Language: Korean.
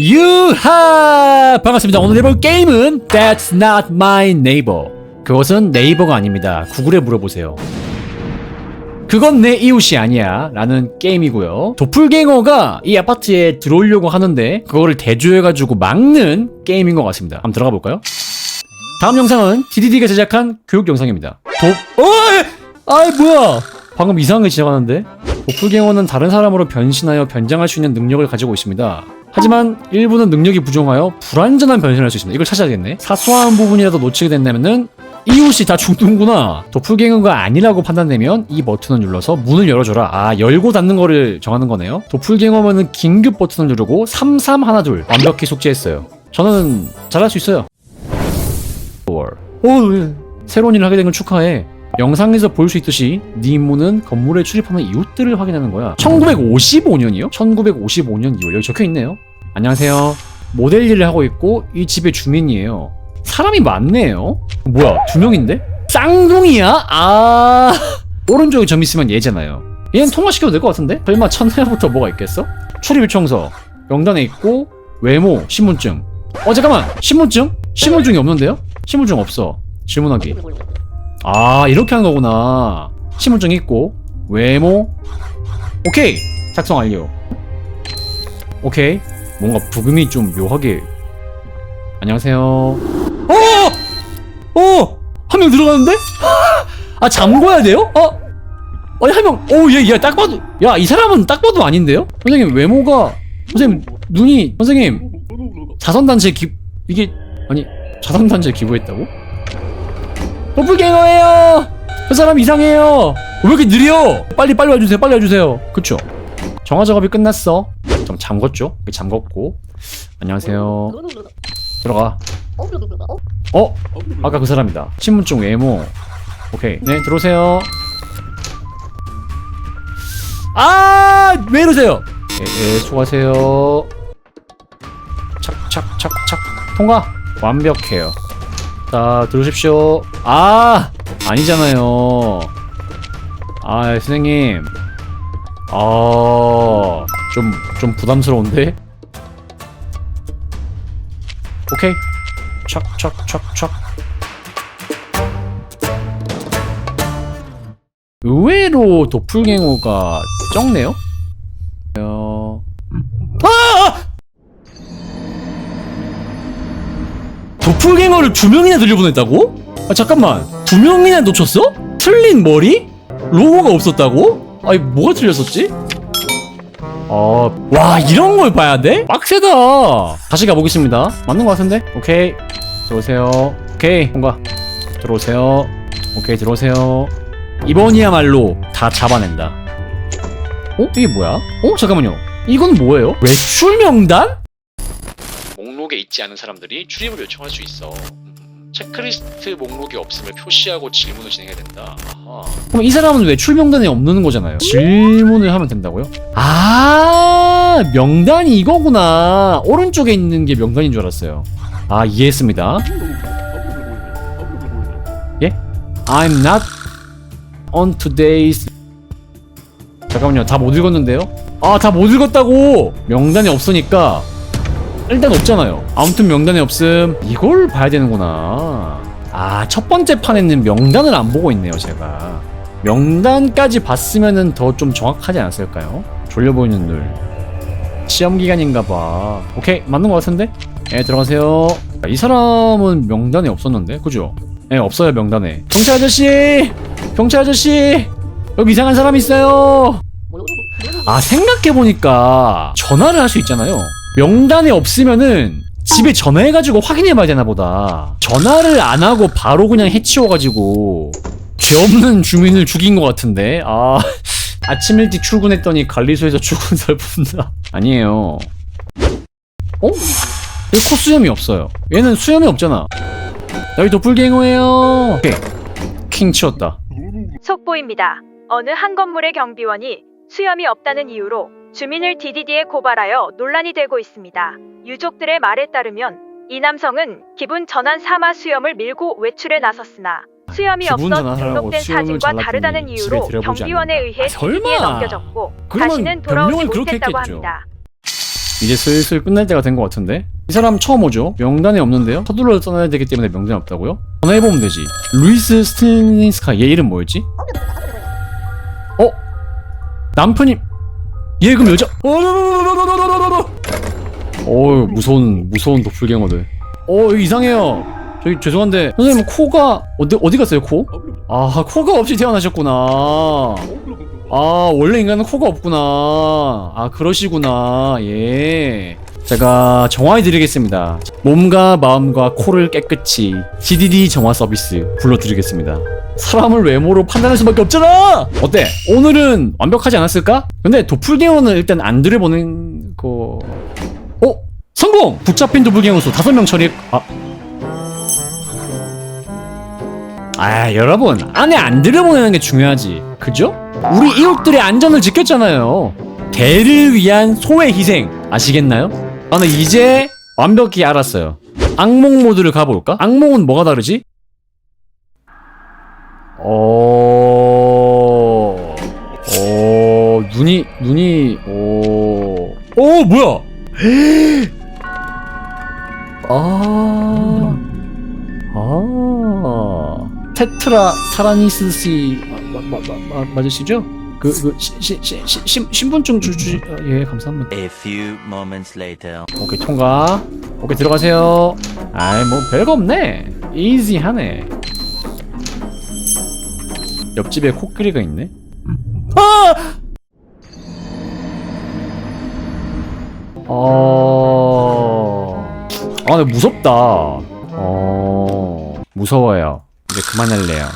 유하! 반갑습니다. 오늘 해볼 게임은 That's not my neighbor. 그것은 네이버가 아닙니다. 구글에 물어보세요. 그건 내 이웃이 아니야. 라는 게임이고요. 도플갱어가 이 아파트에 들어오려고 하는데 그거를 대조해가지고 막는 게임인 것 같습니다. 한번 들어가 볼까요? 다음 영상은 DDD가 제작한 교육 영상입니다. 도... 어이! 아이 뭐야! 방금 이상하게 지나가는데? 도플갱어는 다른 사람으로 변신하여 변장할 수 있는 능력을 가지고 있습니다. 하지만 일부는 능력이 부족하여 불완전한 변신을 할 수 있습니다. 이걸 찾아야겠네. 사소한 부분이라도 놓치게 된다면은 이웃이 다 죽는구나. 도플갱어가 아니라고 판단되면 이 버튼을 눌러서 문을 열어줘라. 아, 열고 닫는 거를 정하는 거네요. 도플갱어면은 긴급 버튼을 누르고 3312 완벽히 속죄했어요. 저는 잘할 수 있어요. 오, 예. 새로운 일을 하게 된 걸 축하해. 영상에서 볼 수 있듯이 네 임무는 건물에 출입하는 이웃들을 확인하는 거야. 1955년이요? 1955년 2월 여기 적혀 있네요. 안녕하세요. 모델 일을 하고 있고 이 집의 주민이에요. 사람이 많네요. 뭐야 두 명인데? 쌍둥이야? 아 오른쪽에 점 있으면 얘잖아요. 얘는 통화시켜도 될 것 같은데? 설마 첫날부터 뭐가 있겠어? 출입 요청서 명단에 있고 외모 신분증. 어 잠깐만 신분증? 신분증이 없는데요? 신분증 없어. 질문하기. 아 이렇게 하는 거구나 신분증 있고 외모 오케이 작성 완료 오케이 뭔가 부금이 좀 묘하게 안녕하세요 어! 어! 한 명 들어가는데? 아 잠궈야 돼요? 어? 아니 한명 오얘얘딱 봐도 야 이 사람은 딱 봐도 아닌데요? 선생님 외모가 선생님 눈이 선생님 자선단체 기 이게 아니 자선단체 기부했다고? 도플갱어예요. 저 사람 이상해요. 왜 이렇게 느려? 빨리 빨리 와주세요. 빨리 와주세요. 그쵸? 정화 작업이 끝났어. 좀 잠궜죠? 잠궜고. 안녕하세요. 들어가. 어? 아까 그 사람이다. 신분증 외모. 오케이. 네, 들어오세요. 아! 왜 이러세요? 예, 예, 수고하세요. 착, 착, 착, 착. 통과. 완벽해요. 자, 들어오십시오. 아! 아니잖아요. 아, 선생님. 아, 좀, 좀 부담스러운데? 오케이. 착. 의외로 도플갱어가 적네요? 도플갱어를 두 명이나 들려보냈다고? 아 잠깐만 두 명이나 놓쳤어? 틀린 머리? 로고가 없었다고? 아니 뭐가 틀렸었지? 아와 이런 걸 봐야 돼? 빡세다 다시 가보겠습니다 맞는 것 같은데? 오케이 들어오세요 오케이 통과 들어오세요 오케이 들어오세요 이번이야말로 다 잡아낸다 어? 이게 뭐야? 어? 잠깐만요 이건 뭐예요? 외출 명단? 목록에 있지 않은 사람들이 출입을 요청할 수 있어. 음, 체크리스트 목록이 없음을 표시하고 질문을 진행해야 된다. 아하. 그럼 이 사람은 외출 명단에 없는 거잖아요. 질문을 하면 된다고요? 아 명단이 이거구나. 오른쪽에 있는 게 명단인 줄 알았어요. 아 이해했습니다. 예? I'm not on today's 잠깐만요. 다 못 읽었는데요? 아 다 못 읽었다고. 명단이 없으니까 일단 없잖아요. 아무튼 명단에 없음. 이걸 봐야 되는구나. 아, 첫 번째 판에는 명단을 안 보고 있네요, 제가. 명단까지 봤으면은 더 좀 정확하지 않았을까요? 졸려 보이는 눈. 시험 기간인가 봐. 오케이, 맞는 것 같은데? 예, 들어가세요. 이 사람은 명단에 없었는데, 그죠? 예, 없어요, 명단에. 경찰 아저씨! 경찰 아저씨! 여기 이상한 사람 있어요! 아, 생각해보니까 전화를 할 수 있잖아요. 명단에 없으면은 집에 전화해가지고 확인해봐야 되나 보다. 전화를 안 하고 바로 그냥 해치워가지고 죄 없는 주민을 죽인 것 같은데. 아 아침 일찍 출근했더니 관리소에서 출근설 본다. 아니에요. 어? 왜 코수염이 없어요? 얘는 수염이 없잖아. 여기 도플갱어예요. 킹 치웠다. 속보입니다. 어느 한 건물의 경비원이 수염이 없다는 이유로 주민을 DDD에 고발하여 논란이 되고 있습니다. 유족들의 말에 따르면 이 남성은 기분 전환 삼아 수염을 밀고 외출에 나섰으나 수염이 기분 없어 전환하라고 등록된 수염을 사진과 잘랐더니 다르다는 이유로 들여보지 경비원에 않는다. 의해 아, 설마. DDD에 넘겨졌고 그러면 다시는 돌아오지 변명을 그렇게 못했다고 했겠죠. 합니다. 이제 슬슬 끝날 때가 된 것 같은데 이 사람 처음 오죠? 명단에 없는데요? 서둘러 떠나야 되기 때문에 명단에 없다고요? 전화해보면 되지 루이스 스티니스카 얘 이름 뭐였지? 어? 남편이 얘 그럼 여자 어우 무서운 무서운 도플갱어들 어 여기 이상해요 저기 죄송한데 선생님 코가 어디 어디 갔어요 코? 아 코가 없이 태어나셨구나 아 원래 인간은 코가 없구나 아 그러시구나 예 제가 정화해 드리겠습니다 몸과 마음과 코를 깨끗이 GDD 정화 서비스 불러드리겠습니다 사람을 외모로 판단할 수밖에 없잖아 어때 오늘은 완벽하지 않았을까? 근데 도플갱어는 일단 안 들여보는 거 어? 성공! 붙잡힌 도플갱어 수 5명 처리 아 아 여러분 안에 안 들여보내는 게 중요하지 그죠? 우리 이웃들의 안전을 지켰잖아요 개를 위한 소의 희생 아시겠나요? 나는 이제 완벽히 알았어요 악몽 모드를 가볼까? 악몽은 뭐가 다르지? 어... 어... 눈이 눈이 오... 오 뭐야? 아... 아... 테트라 사라니스시 마, 마, 마, 마, 맞으시죠? 그, 그, 시, 시, 시, 시, 신- 신분증 주, 주, 어, 예, 감사합니다. A few moments later. 오케이, 통과. 오케이, 들어가세요. 아이, 뭐, 별거 없네. 이지하네. 옆집에 코끼리가 있네. 아! 어... 아, 근데 무섭다. 어... 무서워요. 이제 그만할래요.